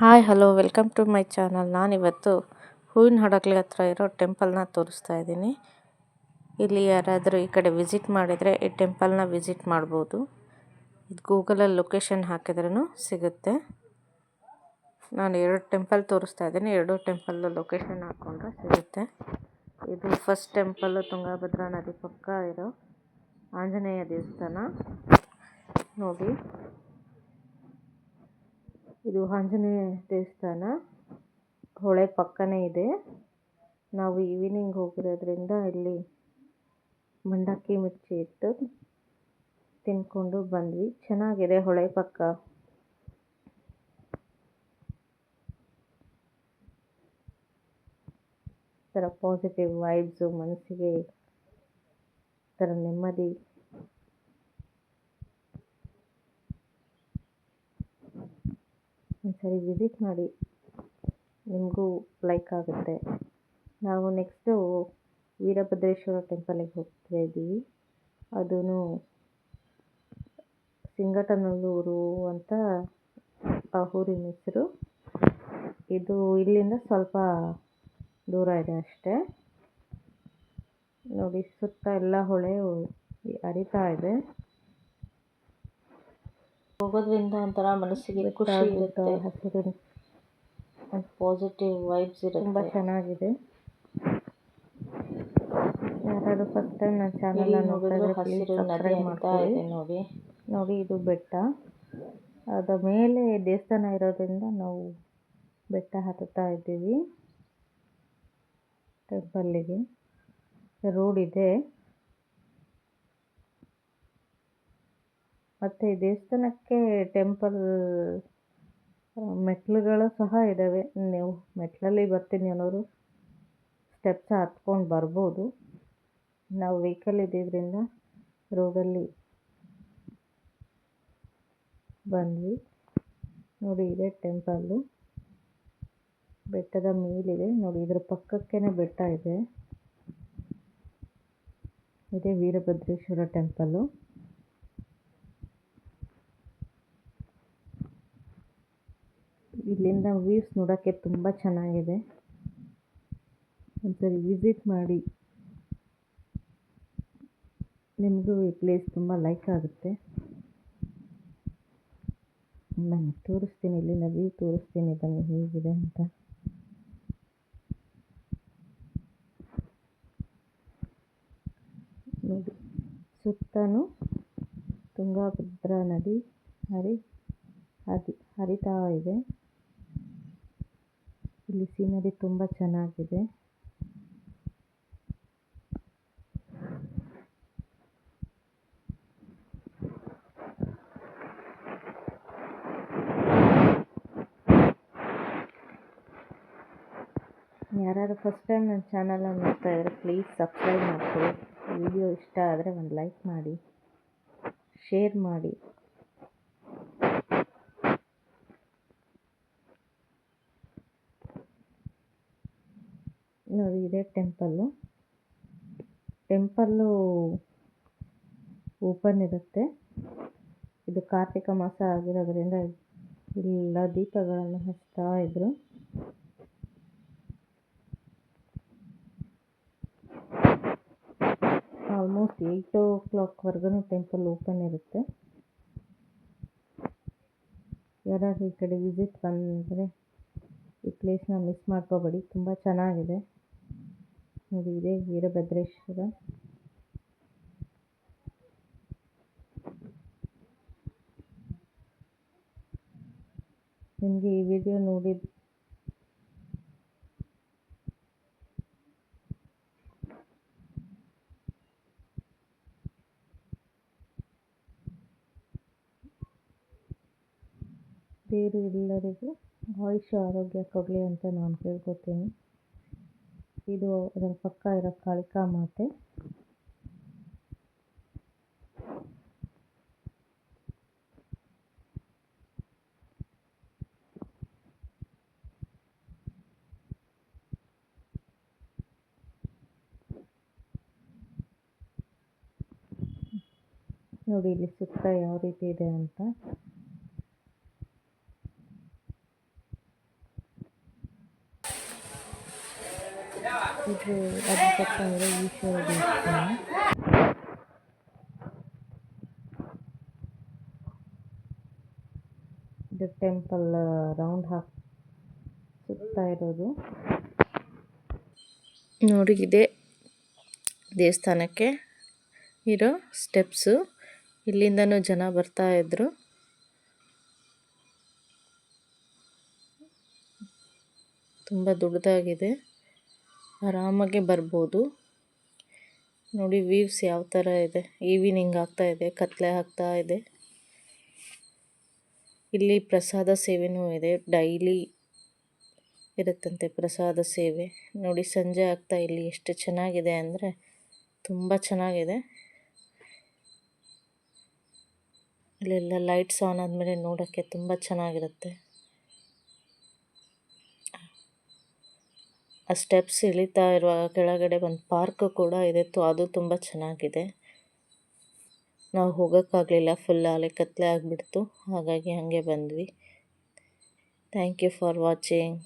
Hi, hello, welcome to my channel. ನಾನಿವತ್ತು ಹೂವಿನ ಹಡಗಲಿ ಹತ್ರ ಇರೋ ಟೆಂಪಲ್ನ ತೋರಿಸ್ತಾ ಇದ್ದೀನಿ. ಇಲ್ಲಿ ಯಾರಾದರೂ ಈ ಕಡೆ ವಿಸಿಟ್ ಮಾಡಿದರೆ ಈ ಟೆಂಪಲ್ನ ವಿಸಿಟ್ ಮಾಡ್ಬೋದು. ಇದು ಗೂಗಲಲ್ಲಿ ಲೊಕೇಶನ್ ಹಾಕಿದ್ರೂ ಸಿಗುತ್ತೆ. ನಾನು ಎರಡು ಟೆಂಪಲ್ ತೋರಿಸ್ತಾ ಇದ್ದೀನಿ. ಎರಡು ಟೆಂಪಲ್ಲು ಲೊಕೇಶನ್ ಹಾಕ್ಕೊಂಡ್ರೆ ಸಿಗುತ್ತೆ. ಇದು ಫಸ್ಟ್ ಟೆಂಪಲ್ಲು ತುಂಗಭದ್ರಾ ನದಿ ಪಕ್ಕ ಇರೋ ಆಂಜನೇಯ ದೇವಸ್ಥಾನ. ನೋಡಿ. ಇದು ಆಂಜನೇಯ ದೇವಸ್ಥಾನ. ಹೊಳೆ ಪಕ್ಕನೇ ಇದೆ. ನಾವು ಈವ್ನಿಂಗ್ ಹೋಗಿರೋದ್ರಿಂದ ಇಲ್ಲಿ ಮಂಡಕ್ಕಿ ಮಿರ್ಚಿ ಇಟ್ಟು ತಿನ್ಕೊಂಡು ಬಂದ್ವಿ. ಚೆನ್ನಾಗಿದೆ ಹೊಳೆ ಪಕ್ಕ. ಥರ ಪಾಸಿಟಿವ್ ವೈಬ್ಸು ಮನಸ್ಸಿಗೆ ಒಂಥರ ನೆಮ್ಮದಿ. ಒಂದ್ಸರಿ ವಿಸಿಟ್ ಮಾಡಿ. ನಿಮಗೂ ಲೈಕ್ ಆಗುತ್ತೆ. ನಾವು ನೆಕ್ಸ್ಟು ವೀರಭದ್ರೇಶ್ವರ ಟೆಂಪಲಿಗೆ ಹೋಗ್ತಾ ಇದ್ದೀವಿ. ಅದೂ ಸಿಂಗಟನಲ್ಲೂರು ಅಂತ ಆ ಊರಿನ ಹೆಸರು. ಇದು ಇಲ್ಲಿಂದ ಸ್ವಲ್ಪ ದೂರ ಇದೆ ಅಷ್ಟೇ. ನೋಡಿ, ಸುತ್ತ ಎಲ್ಲ ಹೊಳೆ ಹರಿತಾ ಇದೆ. ಹೋಗೋದ್ರಿಂದ ಒಂಥರ ಮನಸ್ಸಿಗೆ ಖುಷಿ ಇರುತ್ತೆ. ಒಂದು ಪಾಸಿಟಿವ್ ವೈಬ್ಸ್ ಇರುತ್ತೆ. ತುಂಬ ಚೆನ್ನಾಗಿದೆ. ಯಾರಾದರೂ ಫಸ್ಟ್ ಟೈಮ್ ನನ್ನ ಚಾನಲ್ನ ನೋಡಿದ್ರೆ ಹಸಿರು ನದಿ ಅಂತ ಇದೆ ನೋಡಿ. ನೋಡಿ ಇದು ಬೆಟ್ಟ. ಅದ ಮೇಲೆ ದೇವಸ್ಥಾನ ಇರೋದ್ರಿಂದ ನಾವು ಬೆಟ್ಟ ಹತ್ತುತ್ತಾ ಇದ್ದೀವಿ. ಟೆಂಪಲ್ಲಿಗೆ ರೋಡ್ ಇದೆ. ಮತ್ತು ದೇವಸ್ಥಾನಕ್ಕೆ ಟೆಂಪಲ್ ಮೆಟ್ಲುಗಳು ಸಹ ಇದ್ದಾವೆ ನೀವು ಮೆಟ್ಟಿಲಲ್ಲಿ ಬರ್ತೀನಿ ಅನ್ನೋರು ಸ್ಟೆಪ್ಸ್ ಹತ್ಕೊಂಡು ಬರ್ಬೋದು. ನಾವು ವೆಹಿಕಲ್ ಇದ್ದಿದ್ದರಿಂದ ರೋಡಲ್ಲಿ ಬಂದ್ವಿ. ನೋಡಿ ಇದೆ ಟೆಂಪಲ್ಲು ಬೆಟ್ಟದ ಮೇಲಿದೆ. ನೋಡಿ ಇದ್ರ ಪಕ್ಕಕ್ಕೇ ಬೆಟ್ಟ ಇದೆ. ಇದೆ ವೀರಭದ್ರೇಶ್ವರ ಟೆಂಪಲ್ಲು ಇಲ್ಲಿಂದ ವ್ಯೂಸ್ ನೋಡೋಕ್ಕೆ ತುಂಬ ಚೆನ್ನಾಗಿದೆ. ಒಂದ್ಸರಿ ವಿಸಿಟ್ ಮಾಡಿ. ನಿಮಗೂ ಈ ಪ್ಲೇಸ್ ತುಂಬ ಲೈಕ್ ಆಗುತ್ತೆ. ನಾನು ತೋರಿಸ್ತೀನಿ ಇಲ್ಲಿನ ವ್ಯೂ ತೋರಿಸ್ತೀನಿ, ಬನ್ನಿ ಹೇಗಿದೆ ಅಂತ. ನೋಡಿ ಸುತ್ತಲೂ ತುಂಗಭದ್ರಾ ನದಿ ಹರಿ ಹರಿ, ಹರಿತಾ ಇದೆ. ಇಲ್ಲಿ ಸೀನರಿ ತುಂಬಾ ಚೆನ್ನಾಗಿದೆ. ಯಾರು ಫಸ್ಟ್ ಟೈಮ್ ನನ್ನ ಚಾನಲನ್ನು ನೋಡ್ತಾ ಇದ್ದರೆ ಪ್ಲೀಸ್ ಸಬ್ಸ್ಕ್ರೈಬ್ ಮಾಡ್ಕೊಳ್ಳಿ. ವಿಡಿಯೋ ಇಷ್ಟ ಆದರೆ ಒಂದು ಲೈಕ್ ಮಾಡಿ ಶೇರ್ ಮಾಡಿ. ನೋಡಿ, ಇದೇ ಟೆಂಪಲ್ಲು. ಟೆಂಪಲ್ಲು ಓಪನ್ ಇರುತ್ತೆ. ಇದು ಕಾರ್ತಿಕ ಮಾಸ ಆಗಿರೋದ್ರಿಂದ ಎಲ್ಲ ದೀಪಗಳನ್ನು ಹಚ್ತಾ ಇದ್ರು. ಆಲ್ಮೋಸ್ಟ್ ಏಯ್ಟ್ ಓ ಕ್ಲಾಕ್ವರೆಗೂ ಟೆಂಪಲ್ ಓಪನ್ ಇರುತ್ತೆ. ಯಾರಾದ್ರೂ ಈ ಕಡೆ ವಿಸಿಟ್ ಬಂದರೆ ಈ ಪ್ಲೇಸ್ನ ಮಿಸ್ ಮಾಡ್ಕೋಬೇಡಿ. ತುಂಬ ಚೆನ್ನಾಗಿದೆ. ನೋಡಿ ಇದೆ, ವೀರಭದ್ರೇಶ್ವರ. ನಿಮಗೆ ಈ ವಿಡಿಯೋ ನೋಡಿದ ಬೇರೆ ಎಲ್ಲರಿಗೂ ಆಯುಷ್ಯ ಆರೋಗ್ಯ ಕೊಡಲಿ ಅಂತ ನಾನು ಕೇಳ್ಕೊತೀನಿ. ಇದು ಅದರ ಪಕ್ಕ ಇರೋ ಕಾಳಿಕಾ ಮಾತೆ. ನೋಡಿ ಇಲ್ಲಿ ಸುತ್ತ ಯಾವ ರೀತಿ ಇದೆ ಅಂತ. ಇದು ಅದು ಬರ್ತಾ ಇದೆ ಈಶ್ವರ ದೇವಸ್ಥಾನ. ಇದು ಟೆಂಪಲ್ ರೌಂಡ್ ಹಾಕ್ ಸುತ್ತಾ ಇರೋದು. ನೋಡಿ, ಇದೆ ದೇವಸ್ಥಾನಕ್ಕೆ ಇರೋ ಸ್ಟೆಪ್ಸು. ಇಲ್ಲಿಂದನೂ ಜನ ಬರ್ತಾ ಇದ್ರು. ತುಂಬ ದೊಡ್ಡದಾಗಿದೆ. ಆರಾಮಾಗಿ ಬರ್ಬೋದು. ನೋಡಿ ವೀವ್ಸ್ ಯಾವ ಥರ ಇದೆ. ಈವಿನಿಂಗ್ ಆಗ್ತಾ ಇದೆ, ಕತ್ಲೆ ಆಗ್ತಾ ಇದೆ. ಇಲ್ಲಿ ಪ್ರಸಾದ ಸೇವೆನೂ ಇದೆ. ಡೈಲಿ ಇರುತ್ತಂತೆ ಪ್ರಸಾದ ಸೇವೆ. ನೋಡಿ ಸಂಜೆ ಆಗ್ತಾ ಇಲ್ಲಿ ಎಷ್ಟು ಚೆನ್ನಾಗಿದೆ ಅಂದರೆ ತುಂಬ ಚೆನ್ನಾಗಿದೆ. ಇಲ್ಲೆಲ್ಲ ಲೈಟ್ಸ್ ಆನ್ ಆದಮೇಲೆ ನೋಡೋಕ್ಕೆ ತುಂಬ ಚೆನ್ನಾಗಿರುತ್ತೆ. ಆ ಸ್ಟೆಪ್ಸ್ ಇಳಿತಾ ಇರುವಾಗ ಕೆಳಗಡೆ ಒಂದು ಪಾರ್ಕ್ ಕೂಡ ಇದೆ. ಅದು ತುಂಬ ಚೆನ್ನಾಗಿದೆ. ನಾವು ಹೋಗೋಕ್ಕಾಗಲಿಲ್ಲ. ಫುಲ್ ಅಲೆ ಕತ್ತಲೆ ಆಗಿಬಿಡ್ತು. ಹಾಗಾಗಿ ಹಾಗೆ ಬಂದ್ವಿ. Thank you for watching